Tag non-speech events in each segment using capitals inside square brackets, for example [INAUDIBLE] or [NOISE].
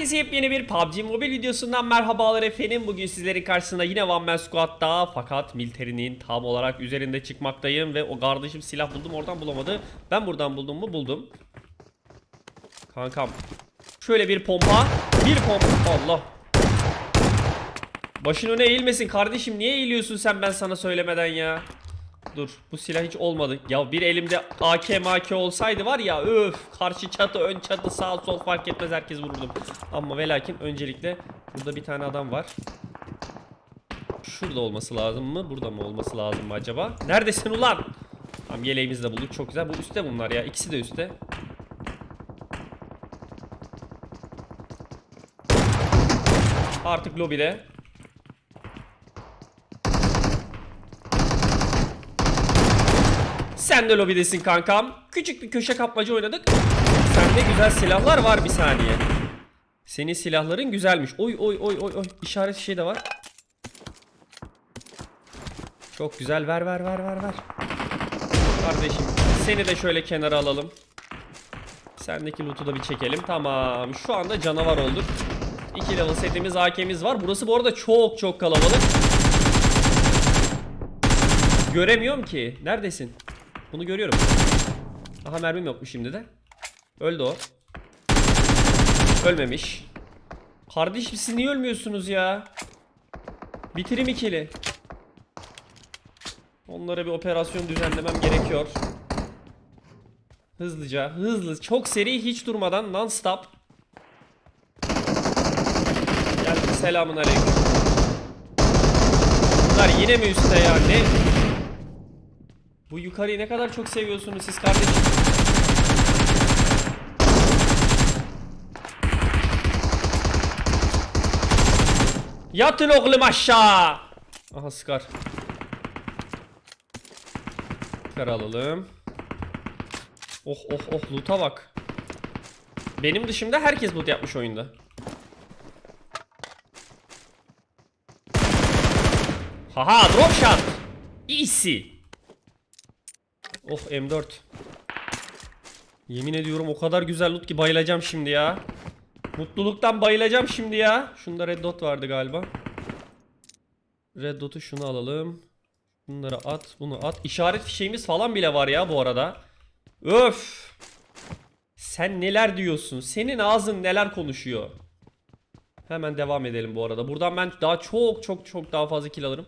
Herkese yepyeni bir PUBG Mobile videosundan merhabalar efendim. Bugün sizlerin karşısında yine One Man Squad'da fakat militerinin tam olarak üzerinde çıkmaktayım ve o kardeşim silah buldum oradan bulamadı. Ben buradan buldum mu buldum. Kankam. Şöyle bir pompa. Bir pompa. Allah. Başın öne eğilmesin kardeşim. Niye eğiliyorsun sen ben sana söylemeden ya? Dur bu silah hiç olmadı. Ya bir elimde AK MK olsaydı var ya öf karşı çatı ön çatı sağ sol fark etmez herkes vururdum. Ama ve lakin öncelikle burada bir tane adam var. Şurada olması lazım mı? Burada mı olması lazım mı acaba? Neredesin ulan? Tamam yeleğimizi de bulduk çok güzel. Bu üstte bunlar ya ikisi de üstte. Artık lobide. Sen de lobidesin kankam. Küçük bir köşe kapmaca oynadık. Sende güzel silahlar var bir saniye. Senin silahların güzelmiş. Oy oy oy oy oy. İşaret şey de var. Çok güzel. Ver ver ver ver ver. Kardeşim seni de şöyle kenara alalım. Sendeki loot'u da bir çekelim. Tamam. Şu anda canavar olduk. 2 level setimiz, AK'miz var. Burası bu arada çok çok kalabalık. Göremiyorum ki. Neredesin? Bunu görüyorum. Aha mermim yokmuş şimdi de. Öldü o. Ölmemiş. Kardeşim siz niye ölmüyorsunuz ya? Bitirim ikili. Onlara bir operasyon düzenlemem gerekiyor. Hızlıca, hızlı, çok seri hiç durmadan non stop. Gel selamun aleyküm. Bunlar yine mi üstte ya? Ne? Bu yukarıyı ne kadar çok seviyorsunuz siz kardeşim. Yatın oğlum aşağı. Aha Scar. Scar alalım. Oh oh oh loot'a bak. Benim dışımda herkes loot yapmış oyunda. Haha drop shot. Easy. Oh M4. Yemin ediyorum o kadar güzel loot ki bayılacağım şimdi ya. Mutluluktan bayılacağım şimdi ya. Şunda red dot vardı galiba. Red dot'u şunu alalım. Bunları at, bunu at. İşaret fişeğimiz falan bile var ya bu arada. Öf. Sen neler diyorsun? Senin ağzın neler konuşuyor? Hemen devam edelim bu arada. Buradan ben daha çok çok çok daha fazla kill alırım.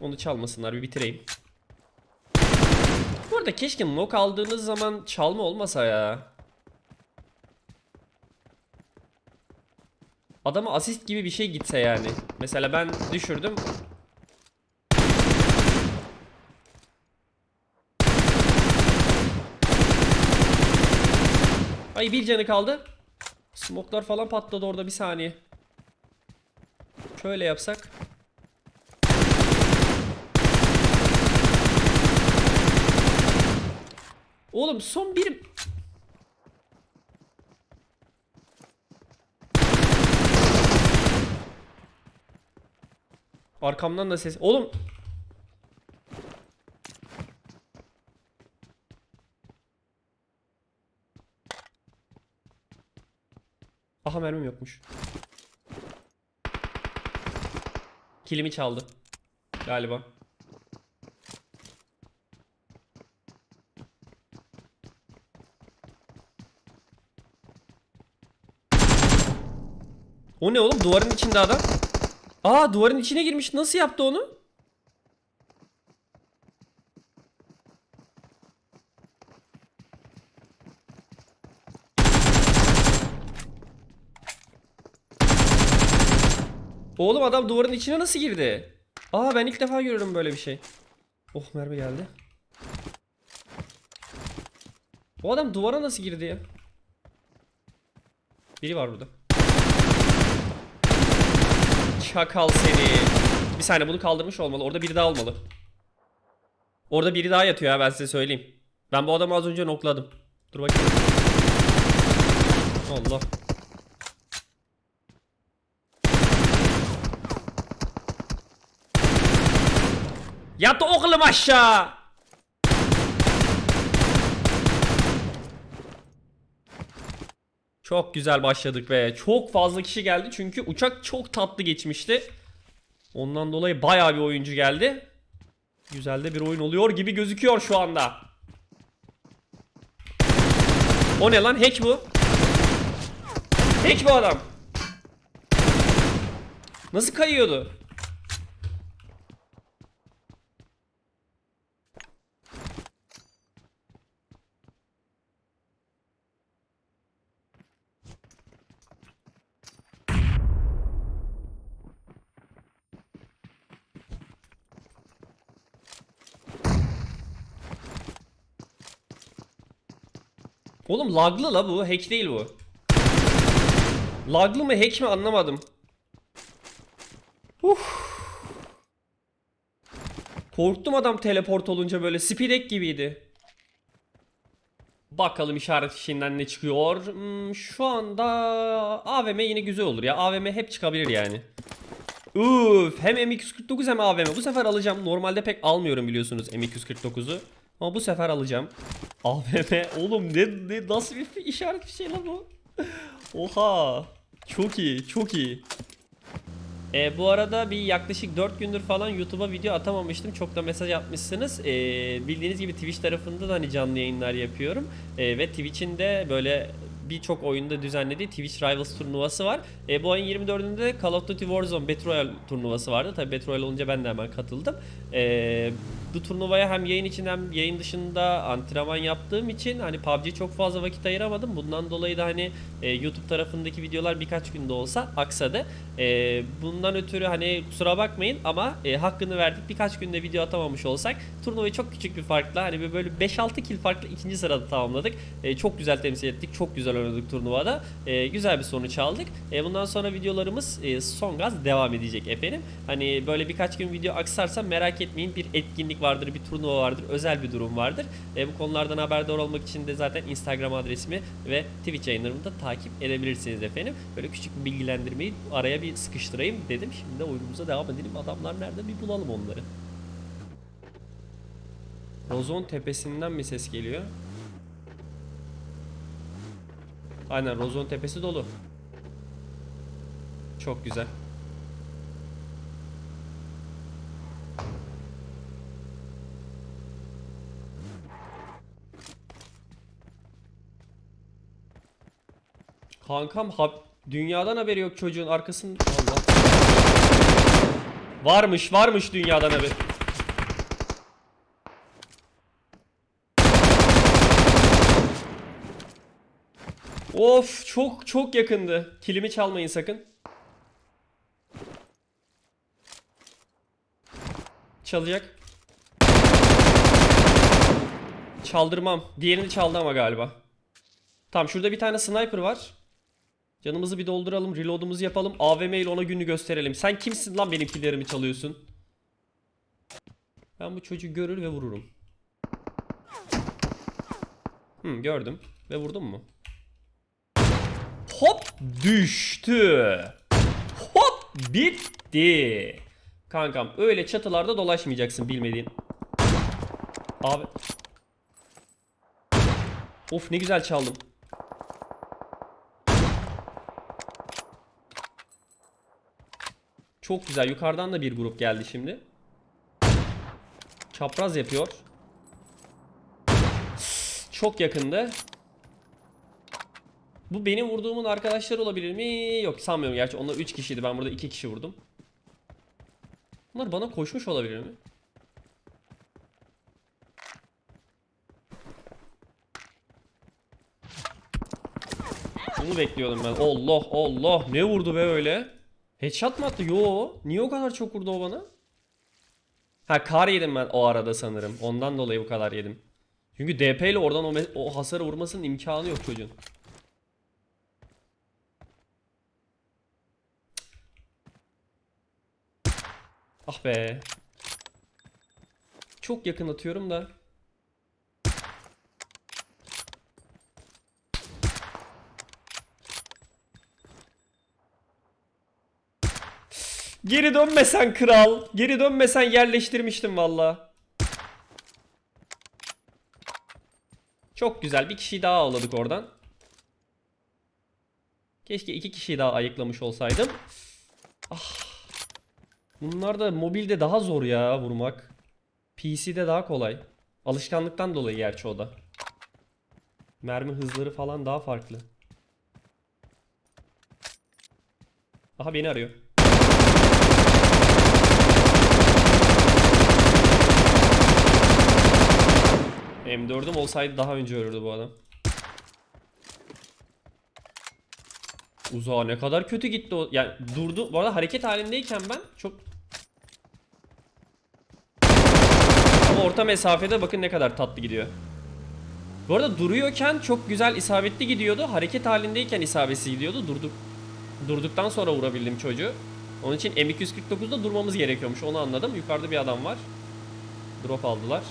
Onu çalmasınlar bir bitireyim. Bu arada keşke knock aldığınız zaman çalma olmasa ya. Adama asist gibi bir şey gitse yani. Mesela ben düşürdüm. Ay bir canı kaldı. Smoklar falan patladı orada bir saniye. Şöyle yapsak. Oğlum son bir... Arkamdan da ses... Oğlum... Aha mermim yokmuş. Kilimi çaldı. Galiba. O ne oğlum? Duvarın içinde adam. Aa duvarın içine girmiş. Nasıl yaptı onu? Oğlum adam duvarın içine nasıl girdi? Aa ben ilk defa görüyorum böyle bir şey. Oh mermi geldi. Bu adam duvara nasıl girdi ya? Biri var burada. Çakal seni. Bir saniye bunu kaldırmış olmalı. Orada biri daha olmalı. Orada biri daha yatıyor ha ben size söyleyeyim. Ben bu adamı az önce nokladım. Dur bakayım. Allah. Yat oğlum aşağı. Çok güzel başladık ve çok fazla kişi geldi çünkü uçak çok tatlı geçmişti. Ondan dolayı bayağı bir oyuncu geldi. Güzel de bir oyun oluyor gibi gözüküyor şu anda. O ne lan? Hack bu. Hack bu adam. Nasıl kayıyordu? Oğlum laglı la bu. Hack değil bu. Laglı mı hack mi anlamadım. Uf. Korktum adam teleport olunca böyle speed hack gibiydi. Bakalım işaret fişiğinden ne çıkıyor. Hmm, şu anda AVM yine güzel olur ya. AVM hep çıkabilir yani. Uf, hem M249 hem AVM. Bu sefer alacağım. Normalde pek almıyorum biliyorsunuz M249'u. Ama bu sefer alacağım. [LAUGHS] AVM oğlum ne, ne nasıl bir işaret bir şey lan bu? [LAUGHS] Oha. Çok iyi, çok iyi. E, bu arada bir yaklaşık 4 gündür falan YouTube'a video atamamıştım. Çok da mesaj atmışsınız. E, bildiğiniz gibi Twitch tarafında da hani canlı yayınlar yapıyorum. E, ve Twitch'in de böyle birçok oyunda düzenlediği Twitch Rivals turnuvası var. E, bu ayın 24'ünde de Call of Duty Warzone Battle Royale turnuvası vardı. Tabi Battle Royale olunca ben de hemen katıldım. E, bu turnuvaya hem yayın için hem yayın dışında antrenman yaptığım için hani PUBG çok fazla vakit ayıramadım. Bundan dolayı da hani e, YouTube tarafındaki videolar birkaç günde olsa aksadı. E, bundan ötürü hani kusura bakmayın ama e, hakkını verdik. Birkaç günde video atamamış olsak turnuvayı çok küçük bir farkla hani böyle 5-6 kill farklı ikinci sırada tamamladık. E, çok güzel temsil ettik. Çok güzel oynadık turnuvada. E, güzel bir sonuç aldık. E, bundan sonra videolarımız e, son gaz devam edecek efendim. Hani böyle birkaç gün video aksarsa merak etmeyin. Bir etkinlik vardır, bir turnuva vardır, özel bir durum vardır. E, bu konulardan haberdar olmak için de zaten Instagram adresimi ve Twitch yayınlarımı da takip edebilirsiniz efendim. Böyle küçük bir bilgilendirmeyi araya bir sıkıştırayım dedim. Şimdi de oyunumuza devam edelim. Adamlar nerede bir bulalım onları. Rozon tepesinden bir ses geliyor. Aynen Rozon tepesi dolu. Çok güzel. Kankam hap dünyadan haberi yok çocuğun arkasında Allah. Varmış varmış dünyadan haberi. Of çok çok yakındı. Kilimi çalmayın sakın. Çalacak. Çaldırmam. Diğerini çaldı ama galiba. Tamam şurada bir tane sniper var. Canımızı bir dolduralım. Reload'umuzu yapalım. AVM ile ona günü gösterelim. Sen kimsin lan benim killerimi çalıyorsun? Ben bu çocuğu görür ve vururum. Hmm, gördüm. Ve vurdum mu? Hop düştü. Hop bitti. Kankam öyle çatılarda dolaşmayacaksın bilmediğin. Abi. Of ne güzel çaldım. Çok güzel. Yukarıdan da bir grup geldi şimdi. Çapraz yapıyor. Çok yakındı. Bu benim vurduğumun arkadaşları olabilir mi? Yok sanmıyorum gerçi onlar 3 kişiydi ben burada 2 kişi vurdum. Bunlar bana koşmuş olabilir mi? Bunu bekliyordum ben. Allah Allah ne vurdu be öyle? Headshot mı attı? Yo. Niye o kadar çok vurdu o bana? Ha kar yedim ben o arada sanırım. Ondan dolayı bu kadar yedim. Çünkü DP ile oradan o, o hasarı vurmasının imkanı yok çocuğun. Ah be. Çok yakın atıyorum da. Geri dönmesen kral. Geri dönmesen yerleştirmiştim valla. Çok güzel. Bir kişiyi daha avladık oradan. Keşke iki kişiyi daha ayıklamış olsaydım. Ah. Bunlar da mobilde daha zor ya vurmak. PC'de daha kolay. Alışkanlıktan dolayı gerçi o da. Mermi hızları falan daha farklı. Aha beni arıyor. M4'üm olsaydı daha önce ölürdü bu adam. Uzağa ne kadar kötü gitti o. Yani durdu. Bu arada hareket halindeyken ben çok Ama orta mesafede bakın ne kadar tatlı gidiyor. Bu arada duruyorken çok güzel isabetli gidiyordu. Hareket halindeyken isabetsiz gidiyordu. Durduk. Durduktan sonra vurabildim çocuğu. Onun için M249'da durmamız gerekiyormuş. Onu anladım. Yukarıda bir adam var. Drop aldılar.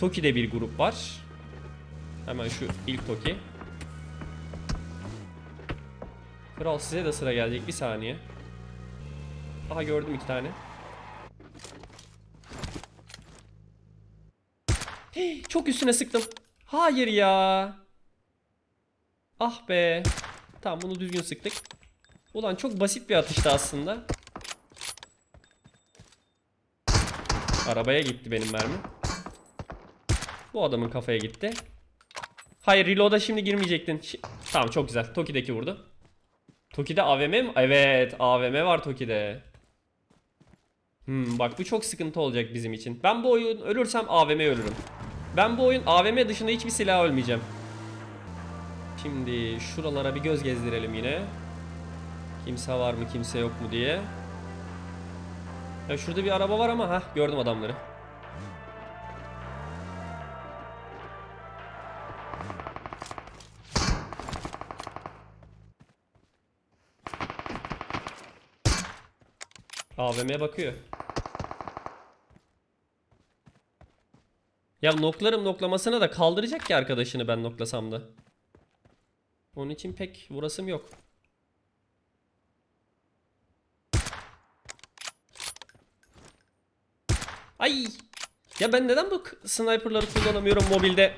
Toki'de bir grup var. Hemen şu ilk Toki. Kral size de sıra gelecek. Bir saniye. Aha gördüm iki tane. Hey, çok üstüne sıktım. Hayır ya. Ah be. Tamam bunu düzgün sıktık. Ulan çok basit bir atıştı aslında. Arabaya gitti benim mermi. Bu adamın kafaya gitti. Hayır reload'a şimdi girmeyecektin. Şi- tamam çok güzel. Toki'deki vurdu. Toki'de AVM mi? Evet AVM var Toki'de. Hmm, bak bu çok sıkıntı olacak bizim için. Ben bu oyun ölürsem AVM ölürüm. Ben bu oyun AVM dışında hiçbir silah ölmeyeceğim. Şimdi şuralara bir göz gezdirelim yine. Kimse var mı kimse yok mu diye. Ya şurada bir araba var ama ha gördüm adamları. AVM'ye bakıyor. Ya noklarım noklamasına da kaldıracak ki arkadaşını ben noklasam da. Onun için pek vurasım yok. Ay! Ya ben neden bu sniperları kullanamıyorum mobilde?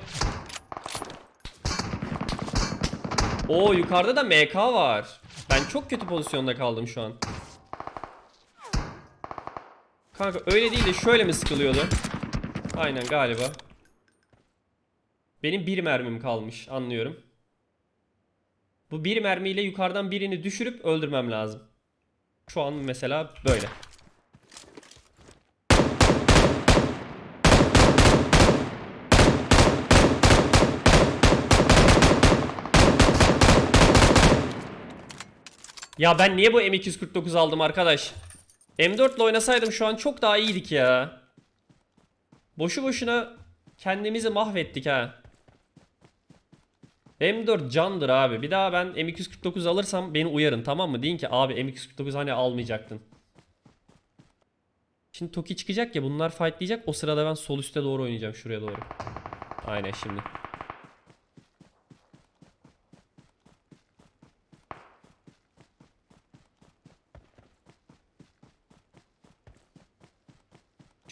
Oo yukarıda da MK var. Ben çok kötü pozisyonda kaldım şu an. Kanka öyle değil de şöyle mi sıkılıyordu? Aynen galiba. Benim bir mermim kalmış anlıyorum. Bu bir mermiyle yukarıdan birini düşürüp öldürmem lazım. Şu an mesela böyle. Ya ben niye bu M249 aldım arkadaş? M4 ile oynasaydım şu an çok daha iyiydik ya. Boşu boşuna kendimizi mahvettik ha. M4 candır abi. Bir daha ben M249 alırsam beni uyarın tamam mı? Deyin ki abi M249 hani almayacaktın. Şimdi Toki çıkacak ya bunlar fightlayacak. O sırada ben sol üste doğru oynayacağım şuraya doğru. Aynen şimdi.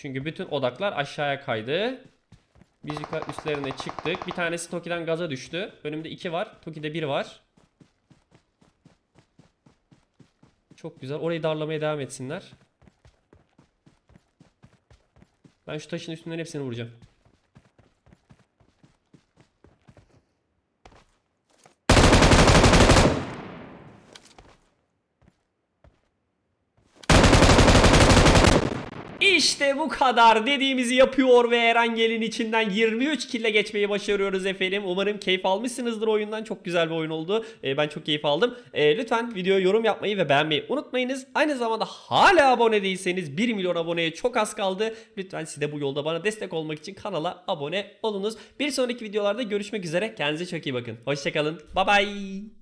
Çünkü bütün odaklar aşağıya kaydı. Biz üstlerine çıktık. Bir tanesi Toki'den gaza düştü. Önümde iki var. Toki'de bir var. Çok güzel. Orayı darlamaya devam etsinler. Ben şu taşın üstünden hepsini vuracağım. İşte bu kadar dediğimizi yapıyor ve Erangel'in içinden 23 kille geçmeyi başarıyoruz efendim. Umarım keyif almışsınızdır oyundan. Çok güzel bir oyun oldu. Ee, ben çok keyif aldım. Ee, lütfen videoya yorum yapmayı ve beğenmeyi unutmayınız. Aynı zamanda hala abone değilseniz 1 milyon aboneye çok az kaldı. Lütfen siz de bu yolda bana destek olmak için kanala abone olunuz. Bir sonraki videolarda görüşmek üzere. Kendinize çok iyi bakın. Hoşçakalın. Bye bye.